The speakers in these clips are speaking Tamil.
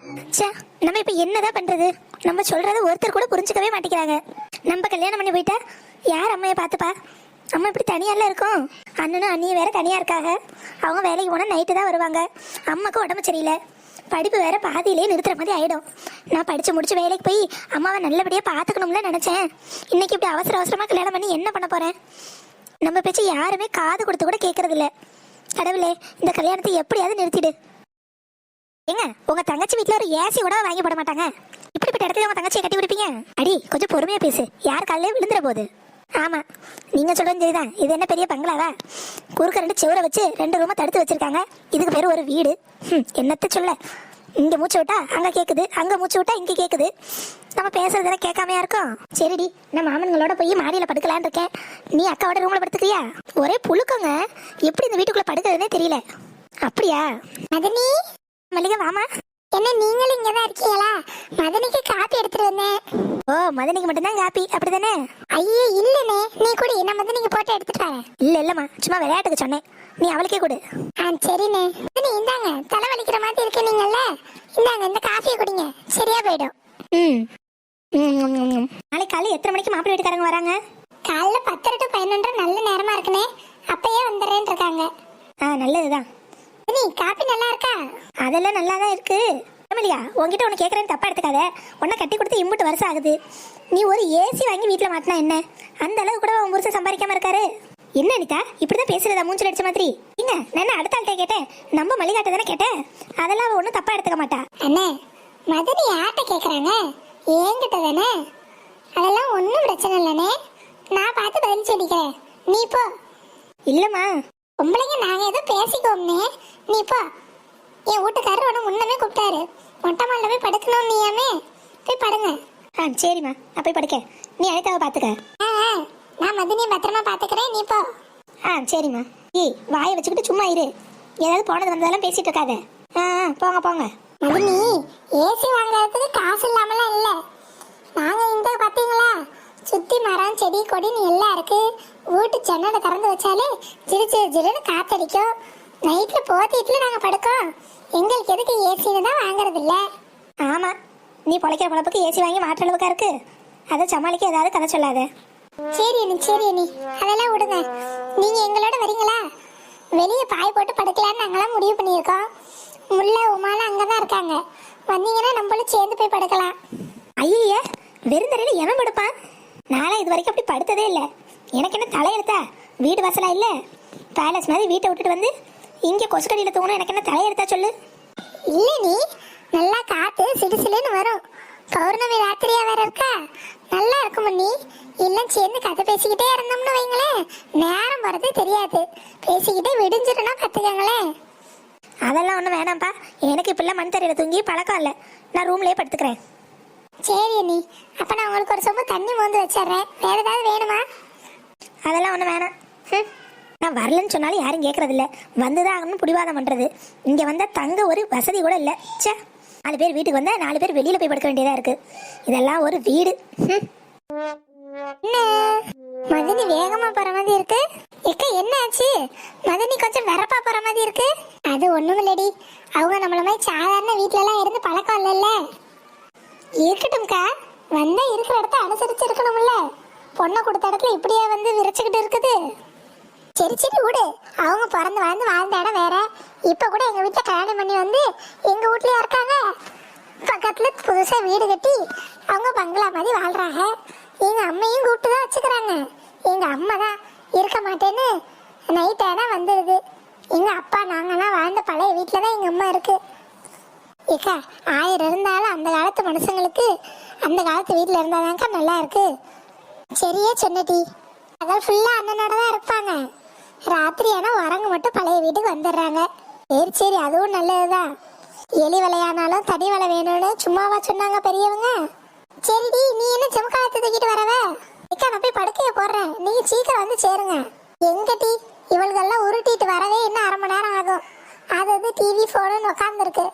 ச்சே நம்ம இப்ப என்னதான் பண்றது? நம்ம சொல்கிறத ஒருத்தர் கூட புரிஞ்சுக்கவே மாட்டேங்கிறாங்க. நம்ம கல்யாணம் பண்ணி போயிட்டா யார் அம்மையை பார்த்துப்பா? அம்மா இப்படி தனியால இருக்கோம்? அண்ணனும் அண்ணியும் வேற தனியா இருக்காங்க அவங்க வேலைக்கு போனா நைட்டு தான் வருவாங்க. அம்மாக்கு உடம்பு சரியில்லை. படிப்பு வேற பாதியிலே நிறுத்துற மாதிரி ஆயிடும். நான் படிச்சு முடிச்சு வேலைக்கு போய் அம்மாவை நல்லபடியா பார்த்துக்கணும்ல நினைச்சேன். இன்னைக்கு இப்படி அவசர அவசரமா கல்யாணம் பண்ணி என்ன பண்ண போறேன்? நம்ம பேச்சு யாருமே காது கொடுத்து கூட கேட்கறதில்ல கடவுளே இந்த கல்யாணத்தை எப்படியாவது நிறுத்திடு. ஏங்க உங்க தங்கச்சி வீட்ல ஒரு ஏசி கூட வாங்கி போட மாட்டாங்க. இப்படிப்பட்ட இடத்துல உங்க தங்கச்சியை கட்டி விடுப்பீங்க? அடி கொஞ்சம் பொறுமையா பேசு. யார் காலையில விழுந்துற போகுது ஆமா நீங்க சொல்றது சரிதான். இது என்ன பெரிய பங்களாவா? குறுக்க ரெண்டு செவரை வச்சு ரெண்டு ரூமை தடுத்து வச்சிருக்காங்க. இதுக்கு பேர் ஒரு வீடு. ஹம், என்னத்த சொல்ல? இங்க மூச்சு விட்டா அங்க கேக்குது அங்க மூச்சு விட்டா இங்க கேக்குது. நம்ம பேசுறதுல கேட்காமையா இருக்கும்? சரிடி நான் மாமன்களோட போய் மாடியில படுக்கலான்னு இருக்கேன். நீ அக்காவோட ரூம்ல படுத்துக்கிறியா ஒரே புழுக்கங்க. எப்படி இந்த வீட்டுக்குள்ள படுக்கிறதுனே தெரியல. அப்படியா? மதனி மல்லிகா என்ன நீங்களும் இங்க தான் இருக்கீங்களா? மதனிக்கு காப்பி எடுத்துட்டு வந்தேன். ஓ மதனிக்கு மட்டும்தான் காப்பி? அப்படிதானே ஐயே இல்லனே. நீ குடி நான் மதனிக்கு போட்டு எடுத்துட்டு வரேன். இல்ல இல்லம்மா. சும்மா விளையாட்டுக்கு சொன்னேன். நீ அவளுக்கே கொடு. ஆ சரிண்ணே. மதனி இந்தாங்க. தலை வலிக்கிற மாதிரி இருக்கு நீங்கல்ல இந்தாங்க இந்த காஃபியை குடிங்க. சரியா போயிடும். ம். நாளைக்கு காலையில் எத்தனை மணிக்கு மாப்பிள்ளை வீட்டுக்காரங்க வராங்க? காலைல பத்தரை டு பதினொன்றரை நல்ல நேரமா இருக்குனே அப்பயே வந்துடுறேன்னு இருக்காங்க. ஆ நல்லதுதான். நீ காப்பி நல்லா இருக்கா அதெல்லாம் நல்லா தான் இருக்கு. அமலியா உன்கிட்ட உனக்கு கேட்குறேன்னு தப்பா எடுத்துக்காத. உன்னை கட்டி கொடுத்து இம்புட்டு வருஷம் ஆகுது. நீ ஒரு ஏசி வாங்கி வீட்டில் மாட்டினா என்ன? அந்த அளவுக்கு கூட உன் புருஷன் சம்பாதிக்காம இருக்காரு. என்ன அனிதா இப்படிதான் பேசுறதா மூஞ்சில் அடிச்ச மாதிரி? என்ன நான் அடுத்த ஆள்கிட்ட கேட்டேன்? நம்ம மல்லிகாட்ட தானே கேட்டேன்? அதெல்லாம் அவ ஒன்றும் தப்பா எடுத்துக்க மாட்டா. அண்ணே மதனி யார்கிட்ட கேட்குறாங்க என்கிட்ட தானே? அதெல்லாம் ஒன்றும் பிரச்சனை இல்லைண்ணே. நான் பார்த்து பதில் சொல்லிக்கிறேன். நீ போ. இல்லைம்மா. பொம்பளைங்க நாங்க ஏதோ பேசிக்கோம்னே. நீ போ. என் வீட்டுக்காரர் உன முன்னமே கூப்பிட்டாரு. மொட்டை மாடில போய் படுக்கணும் நீயாமே. போய் படுங்க. ஆ சரிம்மா. நான் போய் படுக்க நீ அனிதாவை பார்த்துக்க ஆ ஆ, நான் மதினியை பத்திரமா பார்த்துக்கிறேன் நீ போ. ஆ சரிம்மா. ஏய் வாயை வச்சுக்கிட்டு சும்மா இரு. ஏதாவது போனது வந்ததெல்லாம் பேசிட்டு இருக்காத. ஆ ஆ, போங்க போங்க. மதினி ஏசி வாங்குறதுக்கு காசு இல்லாமலாம் இல்லை. நாங்க இந்த பாத்தீங்களா? சுத்தி மரம் செடி கொடின்னு எல்லாம் இருக்கு. வீட்டு ஜன்னலை திறந்து வச்சாலே ஜிரு ஜிரு ஜிருன்னு காத்தடிக்கும். நைட்ல போத்திட்டுல நாங்க படுக்கோம். எங்களுக்கு எதுக்கு ஏசின்னு தான் வாங்குறது இல்ல ஆமா. நீ பொழைக்கிற பொழப்புக்கு ஏசி வாங்கி மாற்ற அளவுக்கா இருக்கு. அதை சமாளிக்க ஏதாவது கதை சொல்லாத. சரி அண்ணி சரி அண்ணி. அதெல்லாம் விடுங்க. நீங்க எங்களோட வரீங்களா? வெளியே பாய் போட்டு படுக்கலான்னு நாங்களாம் முடிவு பண்ணியிருக்கோம். முல்லை உமாலாம் அங்கதான் இருக்காங்க. வந்தீங்கன்னா நம்மளும் சேர்ந்து போய் படுக்கலாம். ஐய வெறுந்தரையில எவன் படுப்பான்? நாளா இது வரைக்கும் அப்படி படுத்ததே இல்லை. எனக்கு என்ன தலையெழுத்தா வீடு வசலா இல்ல? பேலஸ் மாதிரி வீட்டை விட்டுட்டு வந்து இங்க கொசுக்கடியில தூங்கணும். எனக்கு என்ன தலையெழுத்தா சொல்லு? இல்ல நீ நல்லா காத்து சிடுசிலுன்னு வரும். பௌர்ணமி ராத்திரியா வேற இருக்கா? நல்லா இருக்கும் நீ எல்லாம் சேர்ந்து கதை பேசிக்கிட்டே இருந்தோம்னு வைங்களேன். நேரம் போறது தெரியாது. பேசிக்கிட்டே விடிஞ்சிருன்னா கத்துக்கங்களேன். அதெல்லாம் ஒன்றும் வேணாம்ப்பா. எனக்கு இப்பெல்லாம் மண் தரையில் தூங்கி பழக்கம் இல்லை. நான் ரூம்லயே படுத்துக்கிறேன். சரி அண்ணி. அப்போ நான் உங்களுக்கு ஒரு சொம்பு தண்ணி மோந்து வச்சிடுறேன். வேற ஏதாவது வேணுமா? அதெல்லாம் ஒன்றும் வேணாம். ஹம். நான் வரலன்னு சொன்னாலும் யாரும் கேட்கறதில்ல வந்துதான் ஆகணும்னு பிடிவாதம் பண்ணுறது இங்கே வந்தால் தங்க ஒரு வசதி கூட இல்லை. ச்சே. நாலு பேர் வீட்டுக்கு வந்தால் நாலு பேர் வெளியில் போய் படுக்க வேண்டியதாக இருக்கு. இதெல்லாம் ஒரு வீடு. மதினி வேகமா போற மாதிரி இருக்கு? எக்க என்ன ஆச்சு? மதினி கொஞ்சம் வெறப்பா போற மாதிரி இருக்கு? அது ஒண்ணும் இல்லடி அவங்க நம்மள மாதிரி சாதாரண வீட்ல எல்லாம் இருந்து பழக்கம் இல்லைல்ல. இருக்கட்டும்க்கா. வந்தா இருக்கிற இடத்த அனுசரிச்சு இருக்கணும்ல. பொண்ணை கொடுத்த இடத்துல இப்படியே வந்து விரிச்சுக்கிட்டு இருக்குது? சரி சரி விடு. அவங்க பிறந்து வாழ்ந்து வாழ்ந்த இடம் வேற. இப்ப கூட எங்க வீட்டுல கல்யாணம் பண்ணி வந்து எங்க வீட்லயா இருக்காங்க? பக்கத்துல புதுசா வீடு கட்டி அவங்க பங்களா மாதிரி வாழ்றாங்க. எங்க அம்மையும் கூப்பிட்டு தான் வச்சுக்கிறாங்க. எங்க அம்மா தான் இருக்க மாட்டேன்னு நைட்டாக தான் வந்துடுது எங்க அப்பா நாங்கெல்லாம் வாழ்ந்த பழைய வீட்டில் தான் எங்க அம்மா இருக்கு. ஏக்கா ஆயிரம் இருந்தாலும் அந்த காலத்து மனுஷங்களுக்கு அந்த காலத்து வீட்டில் இருந்தாதாங்க்கா நல்லா இருக்கு சரியே சொன்னடி. அதான் ஃபுல்லாக அண்ணனோட தான் இருப்பாங்க. ராத்திரி ஆனால் வரங்க மட்டும் பழைய வீட்டுக்கு வந்துடுறாங்க. சரி சரி அதுவும் நல்லதுதான். எலி வலையானாலும் தனி வலை வேணும்னு சும்மாவா சொன்னாங்க பெரியவங்க. சரிடி நீ என்ன ஜமக்காலத்து தூக்கிட்டு வரவ? ஏக்கா நான் போய் படுக்கையை போடுறேன். நீங்கள் சீக்கிரம் வந்து சேருங்க. எங்கடி? டி உருட்டிட்டு வரவே இன்னும் அரை மணி நேரம் ஆகும். அது வந்து டிவி ஃபோனுன்னு உட்காந்துருக்கு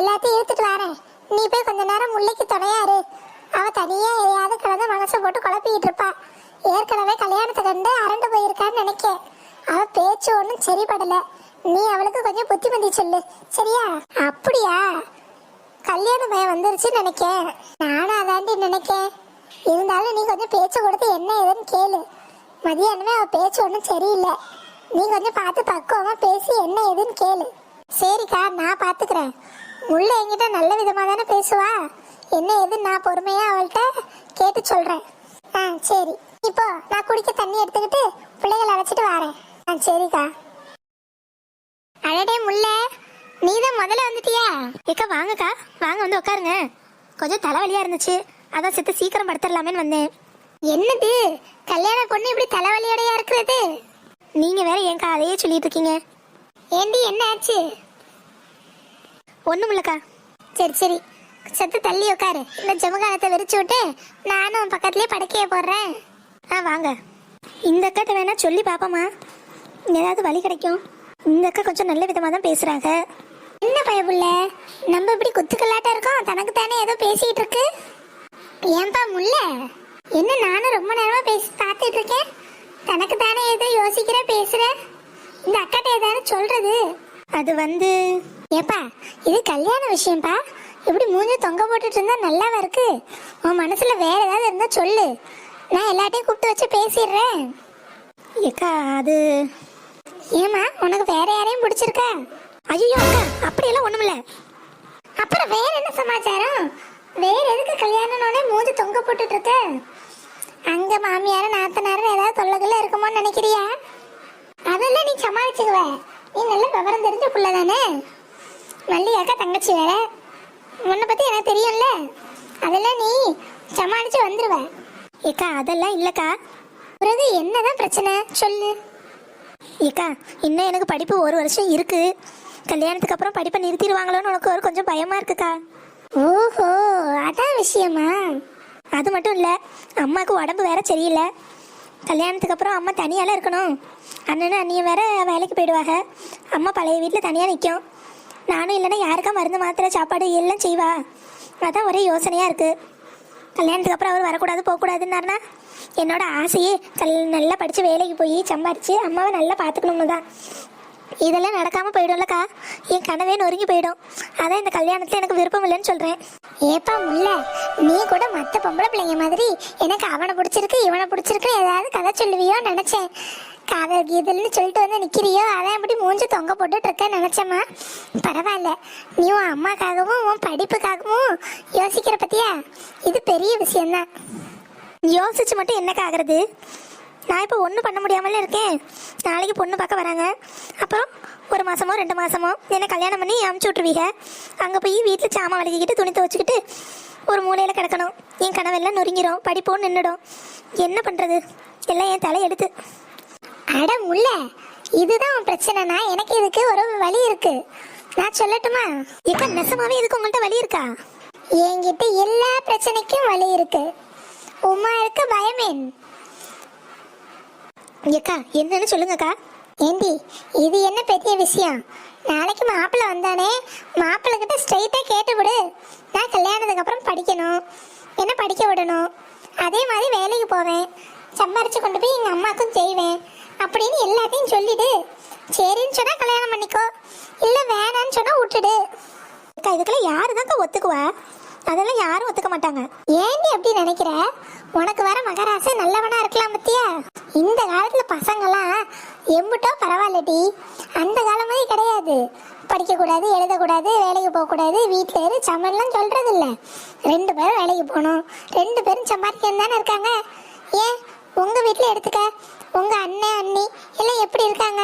எல்லாத்தையும் இழுத்துட்டு வரேன். நீ போய் கொஞ்ச நேரம் முல்லைக்கு துணையாரு அவ தனியா எதையாவது கிடந்து மனசை போட்டு குழப்பிக்கிட்டு இருப்பா. ஏற்கனவே கல்யாணத்தை கண்டு அரண்டு போயிருக்கான்னு நினைக்க அவ பேச்சு ஒன்றும் சரிபடல. நீ அவளுக்கு கொஞ்சம் புத்திமதி சொல்லு. சரியா? அப்படியா? கல்யாண பயம் வந்துருச்சுன்னு நினைக்கேன். நானும் அதாண்டி நினைக்கேன். இருந்தாலும் நீ கொஞ்சம் பேச்சு கொடுத்து என்ன ஏதுன்னு கேளு. மதியானமே அவ பேச்சு ஒன்றும் சரியில்லை. நீ கொஞ்சம் பார்த்து பக்குவமா பேசி என்ன ஏதுன்னு கேளு. சரிக்கா நான் பார்த்துக்கிறேன். முள்ள என்கிட்ட நல்ல விதமாக தானே பேசுவா? என்ன ஏதுன்னு நான் பொறுமையா அவள்கிட்ட கேட்டு சொல்றேன். ஆ சரி. இப்போ நான் குடிக்க தண்ணி எடுத்துக்கிட்டு பிள்ளைகளை அழைச்சிட்டு வரேன். ஆ சரிக்கா. அழடே முல்ல நீ தான் முதல்ல வந்துட்டியா? ஏக்கா வாங்கக்கா. வாங்க வந்து உட்காருங்க கொஞ்சம் தலைவலியா இருந்துச்சு. அதான் செத்து சீக்கிரம் படுத்துடலாமேன்னு வந்தேன். என்னது? கல்யாண பொண்ணு இப்படி தலைவலியோடையா இருக்கிறது? நீங்க வேற ஏன்க்கா அதையே சொல்லிட்டு இருக்கீங்க? ஏண்டி என்ன ஆச்சு? ஒண்ணும் இல்லக்கா. சரி சரி. செத்து தள்ளி உட்காரு. இந்த ஜமுகாலத்தை விரிச்சு விட்டு நானும் பக்கத்துலயே படுக்கையை போடுறேன். ஆ வாங்க. இந்த அக்காட்ட வேணா சொல்லி பாப்போமா ஏதாவது வழி கிடைக்கும். இந்த அக்கா கொஞ்சம் நல்ல விதமா தான் பேசுறாங்க. என்ன பயப்புள்ள நம்ம இப்படி குத்துக்கல்லாட்டா இருக்கோம். தனக்கு தானே ஏதோ பேசிட்டு இருக்கு. ஏன்பா முல்ல என்ன நானும் ரொம்ப நேரமா பேசி பார்த்துட்டு இருக்கேன். தனக்கு தானே ஏதோ யோசிக்கிற பேசுற. இந்த அக்காட்ட ஏதாவது சொல்றது? அது வந்து ஏப்பா இது கல்யாண விஷயம்ப்பா இப்படி மூஞ்சி தொங்க போட்டுட்டு இருந்தா நல்லாவா இருக்கு? உன் மனசுல வேற ஏதாவது இருந்தா சொல்லு. நான் எல்லாத்தையும் கூப்பிட்டு வச்சு பேசிடுறேன். ஏக்கா அது ஏமா உனக்கு வேற யாரையும் பிடிச்சிருக்கா? ஐயோ அக்கா அப்படியெல்லாம் ஒண்ணுமில்ல. அப்புறம் வேற என்ன சமாச்சாரம்? வேற எதுக்கு கல்யாணம்னே மூஞ்சி தொங்க போட்டுட்டு இருக்க? அங்க மாமியார நாத்தனாரும் ஏதாவது தொல்லைகள் இருக்குமோன்னு நினைக்கிறியா? அதெல்லாம் நீ சமாளிச்சுக்குவ. நீ நல்ல விவரம் தெரிஞ்ச புள்ள தானே மல்லிகாக்கா தங்கச்சி வேற. உன்னை பத்தி எனக்கு தெரியும்ல. அதெல்லாம் நீ சமாளிச்சு வந்துருவ. ஏக்கா அதெல்லாம் இல்லக்கா. பிறகு என்னதான் பிரச்சனை? சொல்லு. ஏக்கா இன்னும் எனக்கு படிப்பு ஒரு வருஷம் இருக்கு. கல்யாணத்துக்கு அப்புறம் படிப்பை நிறுத்திடுவாங்களோன்னு உனக்கு ஒரு கொஞ்சம் பயமா இருக்குக்கா. ஓஹோ அதான் விஷயமா? அது மட்டும் இல்லை அம்மாவுக்கு உடம்பு வேற சரியில்லை. கல்யாணத்துக்கு அப்புறம் அம்மா தனியால இருக்கணும். அண்ணனும் அண்ணியும் வேற வேலைக்கு போயிடுவாங்க. அம்மா பழைய வீட்டில் தனியாக நிற்கும் நானும் இல்லைன்னா யாருக்கா மருந்து மாத்திரை சாப்பாடு எல்லாம் செய்வா. அதான் ஒரே யோசனையாக இருக்குது கல்யாணத்துக்கு அப்புறம் அவர் வரக்கூடாது போகக்கூடாதுன்னாருனா என்னோட ஆசையே கல் நல்லா படித்து வேலைக்கு போய் சம்பாரித்து அம்மாவை நல்லா பார்த்துக்கணும்னு தான். இதெல்லாம் நடக்காமல் போயிடும்லக்கா. என் கனவே நொறுங்கி போயிடும். அதான் இந்த கல்யாணத்தில் எனக்கு விருப்பம் இல்லைன்னு சொல்கிறேன் ஏப்பா முல்ல நீ கூட மற்ற பொம்பளை பிள்ளைங்க மாதிரி எனக்கு அவனை பிடிச்சிருக்கு இவனை பிடிச்சிருக்கு ஏதாவது கதை சொல்லுவியோன்னு நினச்சேன். காதல் கீதல்னு சொல்லிட்டு வந்து நிக்கிறியோ அதான் இப்படி மூஞ்சி தொங்க போட்டுட்டு இருக்க நினைச்சேம்மா. பரவாயில்ல. நீ உன் அம்மாக்காகவும் உன் படிப்புக்காகவும் யோசிக்கிற பத்தியா? இது பெரிய விஷயம்தான். யோசிச்சு மட்டும் என்னக்காகிறது நான் இப்போ ஒன்றும் பண்ண முடியாமலே இருக்கேன். நாளைக்கு பொண்ணு பார்க்க வராங்க. அப்புறம் ஒரு மாதமோ ரெண்டு மாதமோ என்ன கல்யாணம் பண்ணி அமுச்சு விட்ருவீங்க அங்கே போய் வீட்டில் சாமான் வலிக்கிட்டு துணி துவச்சிக்கிட்டு ஒரு மூலையில் கிடக்கணும். என் கனவெல்லாம் நொறுங்கிடும் படிப்போன்னு நின்றுடும் என்ன பண்ணுறது எல்லாம் என் தலை எடுத்து அட முல்ல இதுதான் பிரச்சனைனா எனக்கு இதுக்கு ஒரு வழி இருக்கு. நான் சொல்லட்டுமா? இப்ப நெசமாவே இதுக்கு உங்கள்ட்ட வழி இருக்கா? என்கிட்ட எல்லா பிரச்சனைக்கும் வழி இருக்கு. உமா இருக்க பயமேன். ஏக்கா என்னன்னு சொல்லுங்கக்கா. ஏண்டி இது என்ன பெரிய விஷயம்? நாளைக்கு மாப்பிள்ளை வந்தானே மாப்பிள்ளை கிட்ட ஸ்ட்ரைட்டா கேட்டு விடு நான் கல்யாணத்துக்கு அப்புறம் படிக்கணும். என்ன படிக்க விடணும்? அதே மாதிரி வேலைக்கு போவேன். சம்பாரிச்சு கொண்டு போய் எங்க அம்மாக்கும் செய்வேன். அப்படின்னு எல்லாத்தையும் சொல்லிடு. சரின்னு சொன்னா கல்யாணம் பண்ணிக்கோ. இல்ல வேணான்னு சொன்னா விட்டுடு. அக்கா இதுக்கெல்லாம் யாருதான்க்கா ஒத்துக்குவா? அதெல்லாம் யாரும் ஒத்துக்க மாட்டாங்க. ஏண்டி அப்படி நினைக்கிற? உனக்கு வர மகராச நல்லவனா இருக்கலாம் பத்தியா? இந்த காலத்துல பசங்கெல்லாம் எம்புட்டோ பரவாயில்லடி. அந்த காலம் மாதிரி கிடையாது. படிக்கக்கூடாது எழுதக்கூடாது வேலைக்கு போகக்கூடாது வீட்டில் இரு சமையல்லாம் சொல்றது இல்ல ரெண்டு பேரும் வேலைக்கு போகணும். ரெண்டு பேரும் சம்பாதிக்கணும் தானே இருக்காங்க. ஏன்? உங்க வீட்டில் எடுத்துக்க. உங்க அண்ணன் அண்ணி எல்லாம் எப்படி இருக்காங்க?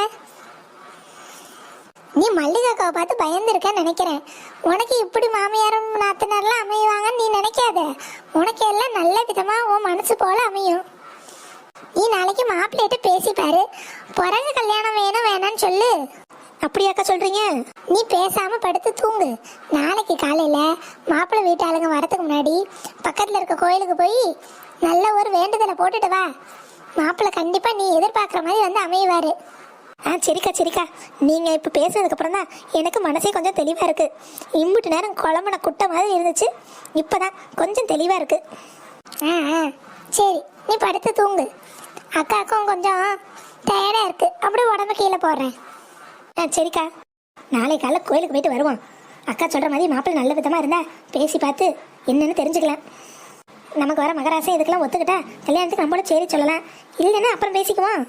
நீ மல்லிகாக்காவை பார்த்து பயந்துருக்கேன்னு நினைக்கிறேன். உனக்கு இப்படி மாமியாரும் நாத்தனர்லாம் அமைவாங்கன்னு நீ நினைக்காத. உனக்கு எல்லாம் நல்ல விதமா உன் மனசு போல அமையும். நீ நாளைக்கு மாப்பிள்ளைகிட்ட பேசி பாரு. பிறகு கல்யாணம் வேணும் வேணான்னு சொல்லு. அப்படியாக்கா சொல்றீங்க? நீ பேசாம படுத்து தூங்கு. நாளைக்கு காலையில மாப்பிள்ளை வீட்டாளுங்க வரதுக்கு முன்னாடி பக்கத்துல இருக்க கோயிலுக்கு போய் நல்ல ஒரு வேண்டுதலை போட்டுட்டு வா. மாப்பிள்ளை கண்டிப்பா நீ எதிர்பார்க்குற மாதிரி வந்து அமைவாரு. ஆ சரிக்கா சரிக்கா. நீங்கள் இப்போ பேசுனதுக்கப்புறம் தான் எனக்கு மனசே கொஞ்சம் தெளிவாக இருக்குது இம்புட்டு நேரம் குழம்புன குட்டை மாதிரி இருந்துச்சு. இப்போ தான் கொஞ்சம் தெளிவாக இருக்குது ஆ ஆ. சரி நீ படுத்து தூங்கு. அக்காக்கும் கொஞ்சம் டயர்டாக இருக்குது அப்படியே உடம்பு கீழே போடுறேன். ஆ சரிக்கா. நாளை காலையில் கோயிலுக்கு போயிட்டு வருவோம். அக்கா சொல்கிற மாதிரி மாப்பிள்ளை நல்ல விதமாக இருந்தால் பேசி பார்த்து என்னென்னு தெரிஞ்சுக்கலாம். நமக்கு வர மகராசி இதுக்கெல்லாம் ஒத்துக்கிட்டா கல்யாணத்துக்கு நம்மளும் சரி சொல்லலாம். இல்லைன்னா அப்புறம் பேசிக்குவோம்.